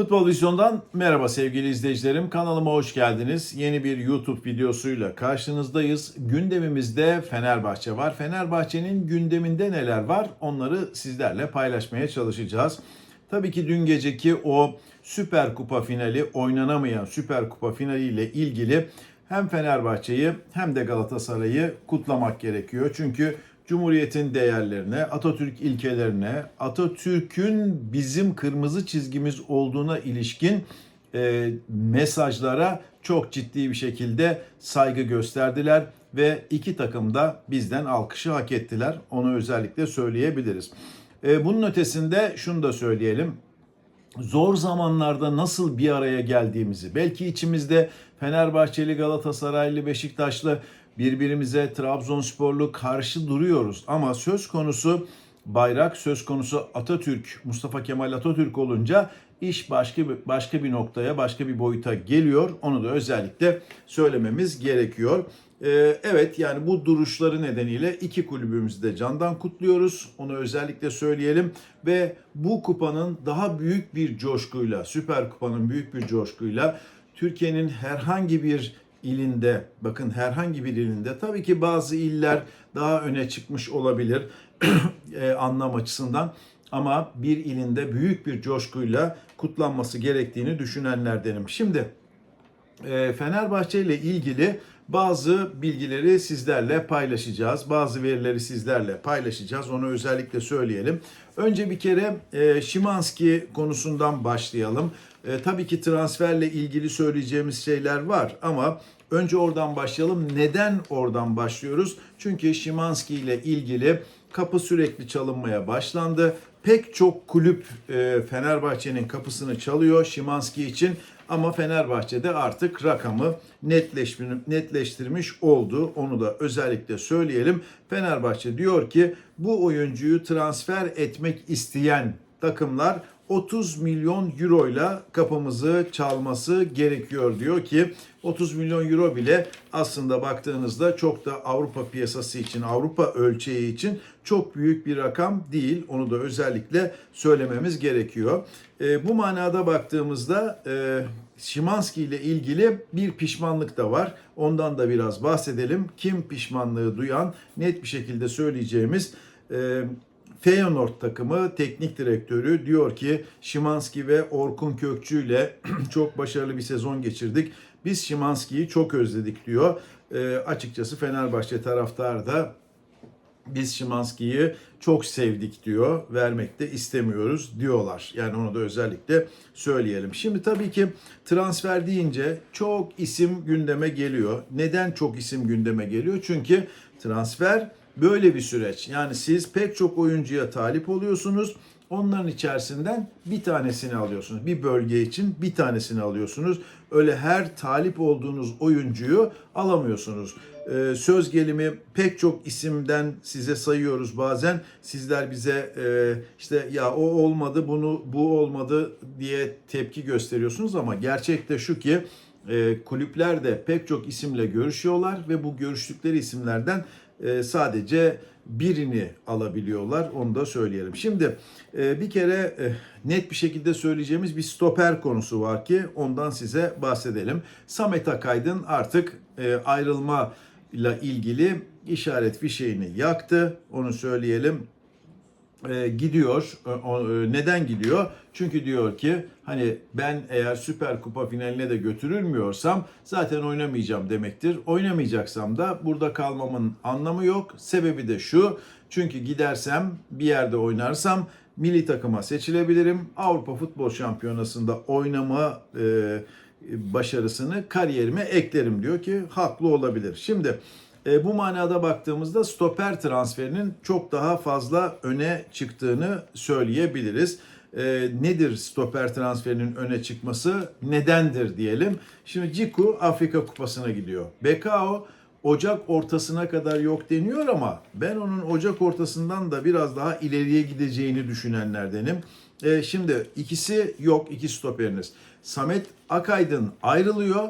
Futbol Vizyon'dan merhaba sevgili izleyicilerim. Kanalıma hoş geldiniz. Yeni bir YouTube videosuyla karşınızdayız. Gündemimizde Fenerbahçe var. Fenerbahçe'nin gündeminde neler var? Onları sizlerle paylaşmaya çalışacağız. Tabii ki dün geceki o Süper Kupa finali, oynanamayan Süper Kupa finaliyle ilgili hem Fenerbahçe'yi hem de Galatasaray'ı kutlamak gerekiyor. Çünkü Cumhuriyet'in değerlerine, Atatürk ilkelerine, Atatürk'ün bizim kırmızı çizgimiz olduğuna ilişkin e, mesajlara çok ciddi bir şekilde saygı gösterdiler ve iki takım da bizden alkışı hak ettiler. Onu özellikle söyleyebiliriz. E, bunun ötesinde şunu da söyleyelim zor zamanlarda nasıl bir araya geldiğimizi, belki içimizde Fenerbahçeli, Galatasaraylı, Beşiktaşlı birbirimize Trabzonsporlu karşı duruyoruz ama söz konusu bayrak, söz konusu Atatürk, Mustafa Kemal Atatürk olunca iş başka bir, başka bir noktaya, başka bir boyuta geliyor. Onu da özellikle söylememiz gerekiyor. Ee, evet yani bu duruşları nedeniyle iki kulübümüzü de candan kutluyoruz. Onu özellikle söyleyelim ve bu kupanın daha büyük bir coşkuyla, Süper Kupa'nın büyük bir coşkuyla Türkiye'nin herhangi bir ilinde, bakın herhangi bir ilinde tabii ki bazı iller daha öne çıkmış olabilir e, anlam açısından ama bir ilinde büyük bir coşkuyla kutlanması gerektiğini düşünenlerdenim. Şimdi e, Fenerbahçe ile ilgili bazı bilgileri sizlerle paylaşacağız. Bazı verileri sizlerle paylaşacağız. Onu özellikle söyleyelim. Önce bir kere e, Şimanski konusundan başlayalım. E, tabii ki transferle ilgili söyleyeceğimiz şeyler var ama önce oradan başlayalım. Neden oradan başlıyoruz? Çünkü Şimanski ile ilgili kapı sürekli çalınmaya başlandı. Pek çok kulüp e, Fenerbahçe'nin kapısını çalıyor Şimanski için ama Fenerbahçe'de artık rakamı netleştirmiş, oldu. Onu da özellikle söyleyelim. Fenerbahçe diyor ki bu oyuncuyu transfer etmek isteyen takımlar 30 milyon euro ile kapımızı çalması gerekiyor diyor ki 30 milyon euro bile aslında baktığınızda çok da Avrupa piyasası için, Avrupa ölçeği için çok büyük bir rakam değil. Onu da özellikle söylememiz gerekiyor. E, bu manada baktığımızda e, Şimanski ile ilgili bir pişmanlık da var. Ondan da biraz bahsedelim. Kim pişmanlığı duyan net bir şekilde söyleyeceğimiz e, Feyenoord takımı teknik direktörü diyor ki Şimanski ve Orkun Kökçü ile çok başarılı bir sezon geçirdik. Biz Şimanski'yi çok özledik diyor. E, açıkçası Fenerbahçe taraftarı da biz Şimanski'yi çok sevdik diyor. Vermek de istemiyoruz diyorlar. Yani onu da özellikle söyleyelim. Şimdi tabii ki transfer deyince çok isim gündeme geliyor. Neden çok isim gündeme geliyor? Çünkü transfer böyle bir süreç. Yani siz pek çok oyuncuya talip oluyorsunuz. Onların içerisinden bir tanesini alıyorsunuz. Bir bölge için bir tanesini alıyorsunuz. Öyle her talip olduğunuz oyuncuyu alamıyorsunuz. Ee, söz gelimi pek çok isimden size sayıyoruz bazen. Sizler bize e, işte ya o olmadı bunu bu olmadı diye tepki gösteriyorsunuz ama gerçekte şu ki e, kulüpler de pek çok isimle görüşüyorlar ve bu görüştükleri isimlerden e, sadece birini alabiliyorlar. Onu da söyleyelim. Şimdi e, bir kere e, net bir şekilde söyleyeceğimiz bir stoper konusu var ki ondan size bahsedelim. Samet Akaydın artık ayrılma ile ilgili işaret fişeğini yaktı. Onu söyleyelim. E, gidiyor. E, e, neden gidiyor? Çünkü diyor ki hani ben eğer Süper Kupa finaline de götürülmüyorsam zaten oynamayacağım demektir. Oynamayacaksam da burada kalmamın anlamı yok. Sebebi de şu. Çünkü gidersem bir yerde oynarsam milli takıma seçilebilirim. Avrupa Futbol Şampiyonası'nda oynama e, başarısını kariyerime eklerim diyor ki haklı olabilir. Şimdi e, bu manada baktığımızda stoper transferinin çok daha fazla öne çıktığını söyleyebiliriz. E, nedir stoper transferinin öne çıkması? Nedendir diyelim. Şimdi Ciku Afrika Kupası'na gidiyor. Bekao Ocak ortasına kadar yok deniyor ama ben onun Ocak ortasından da biraz daha ileriye gideceğini düşünenlerdenim. E, şimdi ikisi yok, iki stoperiniz. Samet Akaydın ayrılıyor.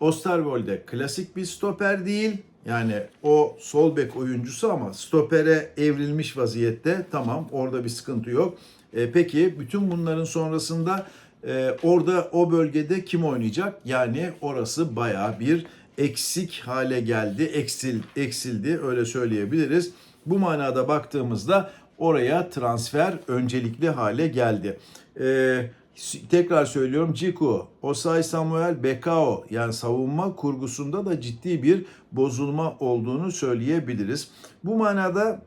Osterwolde klasik bir stoper değil. Yani o sol bek oyuncusu ama stopere evrilmiş vaziyette. Tamam orada bir sıkıntı yok. E, peki bütün bunların sonrasında Ee, orada o bölgede kim oynayacak? Yani orası bayağı bir eksik hale geldi, eksil, eksildi öyle söyleyebiliriz. Bu manada baktığımızda oraya transfer öncelikli hale geldi. Ee, tekrar söylüyorum Ciku, Osay Samuel, Bekao yani savunma kurgusunda da ciddi bir bozulma olduğunu söyleyebiliriz. Bu manada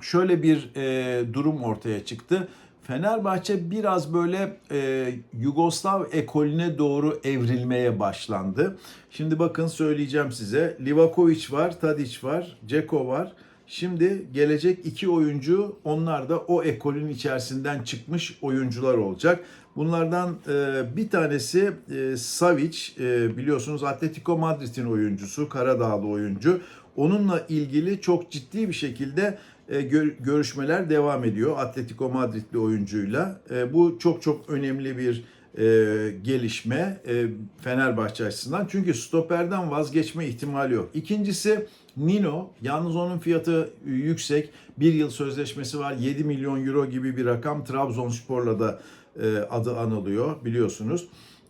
şöyle bir e, durum ortaya çıktı. Fenerbahçe biraz böyle e, Yugoslav ekolüne doğru evrilmeye başlandı. Şimdi bakın söyleyeceğim size. Livakovic var, Tadic var, Ceko var. Şimdi gelecek iki oyuncu onlar da o ekolün içerisinden çıkmış oyuncular olacak. Bunlardan e, bir tanesi e, Savic e, biliyorsunuz Atletico Madrid'in oyuncusu, Karadağlı oyuncu. Onunla ilgili çok ciddi bir şekilde e, gör, görüşmeler devam ediyor Atletico Madrid'li oyuncuyla. E, bu çok çok önemli bir e, gelişme e, Fenerbahçe açısından. Çünkü stoperden vazgeçme ihtimali yok. İkincisi Nino. Yalnız onun fiyatı yüksek. Bir yıl sözleşmesi var. 7 milyon euro gibi bir rakam. Trabzonspor'la da e, adı anılıyor biliyorsunuz.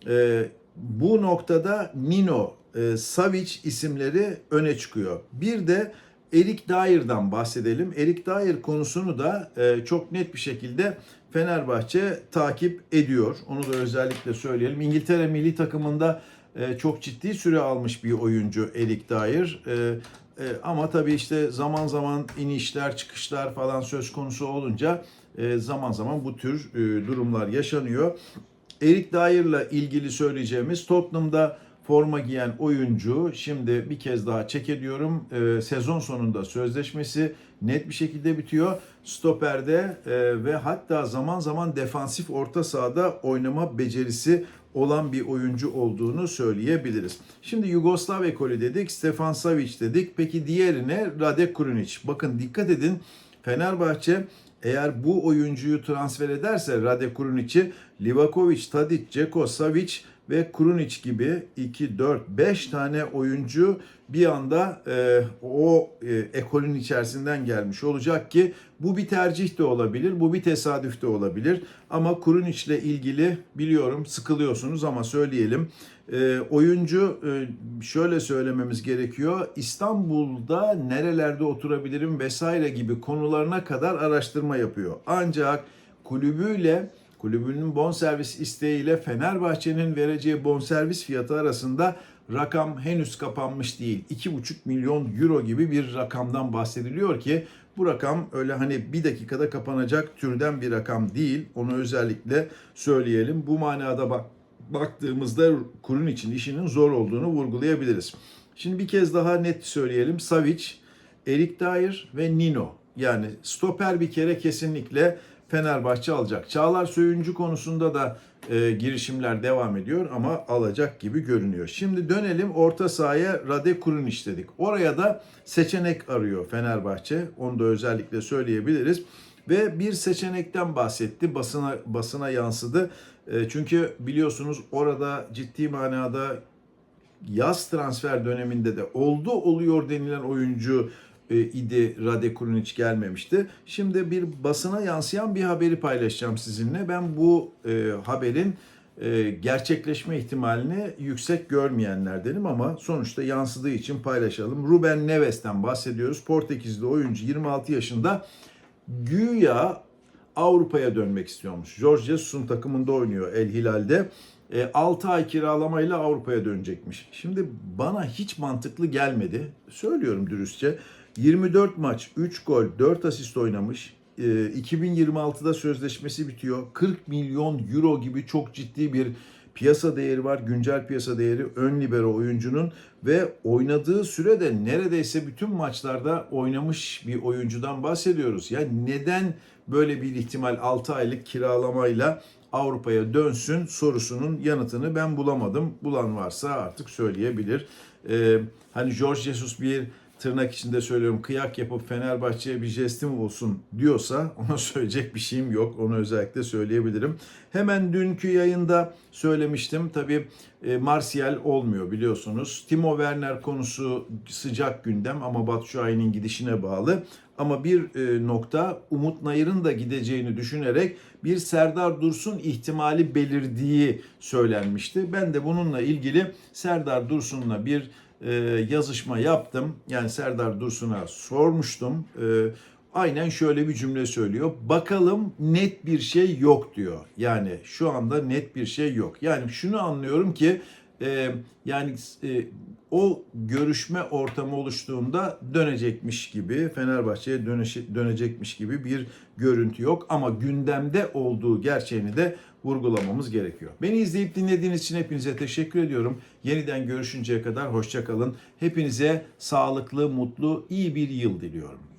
E, bu noktada Nino, e, Savic isimleri öne çıkıyor. Bir de Erik Dair'dan bahsedelim. Erik Dair konusunu da e, çok net bir şekilde Fenerbahçe takip ediyor. Onu da özellikle söyleyelim. İngiltere milli takımında e, çok ciddi süre almış bir oyuncu Erik Dair. E, e, ama tabii işte zaman zaman inişler, çıkışlar falan söz konusu olunca e, zaman zaman bu tür e, durumlar yaşanıyor. Erik Dair'la ilgili söyleyeceğimiz Tottenham'da forma giyen oyuncu şimdi bir kez daha çek ediyorum. E, sezon sonunda sözleşmesi net bir şekilde bitiyor. Stoperde e, ve hatta zaman zaman defansif orta sahada oynama becerisi olan bir oyuncu olduğunu söyleyebiliriz. Şimdi Yugoslav ekolü dedik, Stefan Savic dedik. Peki diğerine Radek Krunic. Bakın dikkat edin Fenerbahçe eğer bu oyuncuyu transfer ederse Rade Krunic'i Livakovic, Tadic, Ceko, Savic ve Krunic gibi 2, 4, 5 tane oyuncu bir anda e, o e, ekolün içerisinden gelmiş olacak ki bu bir tercih de olabilir, bu bir tesadüf de olabilir. Ama Krunic ile ilgili biliyorum sıkılıyorsunuz ama söyleyelim. E, oyuncu e, şöyle söylememiz gerekiyor. İstanbul'da nerelerde oturabilirim vesaire gibi konularına kadar araştırma yapıyor. Ancak kulübüyle kulübünün bonservis isteğiyle Fenerbahçe'nin vereceği bonservis fiyatı arasında rakam henüz kapanmış değil. 2,5 milyon euro gibi bir rakamdan bahsediliyor ki bu rakam öyle hani bir dakikada kapanacak türden bir rakam değil. Onu özellikle söyleyelim. Bu manada bak baktığımızda kurun için işinin zor olduğunu vurgulayabiliriz. Şimdi bir kez daha net söyleyelim. Savic, Erik Dair ve Nino. Yani stoper bir kere kesinlikle Fenerbahçe alacak. Çağlar Söyüncü konusunda da e, girişimler devam ediyor ama alacak gibi görünüyor. Şimdi dönelim orta sahaya Rade Kurunic dedik. Oraya da seçenek arıyor Fenerbahçe. Onu da özellikle söyleyebiliriz. Ve bir seçenekten bahsetti. Basına basına yansıdı. E, çünkü biliyorsunuz orada ciddi manada yaz transfer döneminde de oldu oluyor denilen oyuncu e, idi Rade Kurunic gelmemişti. Şimdi bir basına yansıyan bir haberi paylaşacağım sizinle. Ben bu e, haberin e, gerçekleşme ihtimalini yüksek görmeyenlerdenim ama sonuçta yansıdığı için paylaşalım. Ruben Neves'ten bahsediyoruz. Portekizli oyuncu 26 yaşında güya Avrupa'ya dönmek istiyormuş. George Jesus'un takımında oynuyor El Hilal'de. E, 6 ay kiralamayla Avrupa'ya dönecekmiş. Şimdi bana hiç mantıklı gelmedi. Söylüyorum dürüstçe. 24 maç, 3 gol, 4 asist oynamış. E, 2026'da sözleşmesi bitiyor. 40 milyon euro gibi çok ciddi bir piyasa değeri var. Güncel piyasa değeri ön libero oyuncunun ve oynadığı sürede neredeyse bütün maçlarda oynamış bir oyuncudan bahsediyoruz. Ya neden böyle bir ihtimal 6 aylık kiralamayla Avrupa'ya dönsün sorusunun yanıtını ben bulamadım. Bulan varsa artık söyleyebilir. Ee, hani George Jesus bir tırnak içinde söylüyorum kıyak yapıp Fenerbahçe'ye bir jestim olsun diyorsa ona söyleyecek bir şeyim yok. Onu özellikle söyleyebilirim. Hemen dünkü yayında söylemiştim. Tabii e, Martial olmuyor biliyorsunuz. Timo Werner konusu sıcak gündem ama Batu Şahin'in gidişine bağlı. Ama bir e, nokta Umut Nayır'ın da gideceğini düşünerek bir Serdar Dursun ihtimali belirdiği söylenmişti. Ben de bununla ilgili Serdar Dursun'la bir e, yazışma yaptım. Yani Serdar Dursun'a sormuştum. E, aynen şöyle bir cümle söylüyor. Bakalım net bir şey yok diyor. Yani şu anda net bir şey yok. Yani şunu anlıyorum ki e, yani e, o görüşme ortamı oluştuğunda dönecekmiş gibi Fenerbahçe'ye dönecekmiş gibi bir görüntü yok ama gündemde olduğu gerçeğini de vurgulamamız gerekiyor. Beni izleyip dinlediğiniz için hepinize teşekkür ediyorum. Yeniden görüşünceye kadar hoşça kalın. Hepinize sağlıklı, mutlu, iyi bir yıl diliyorum.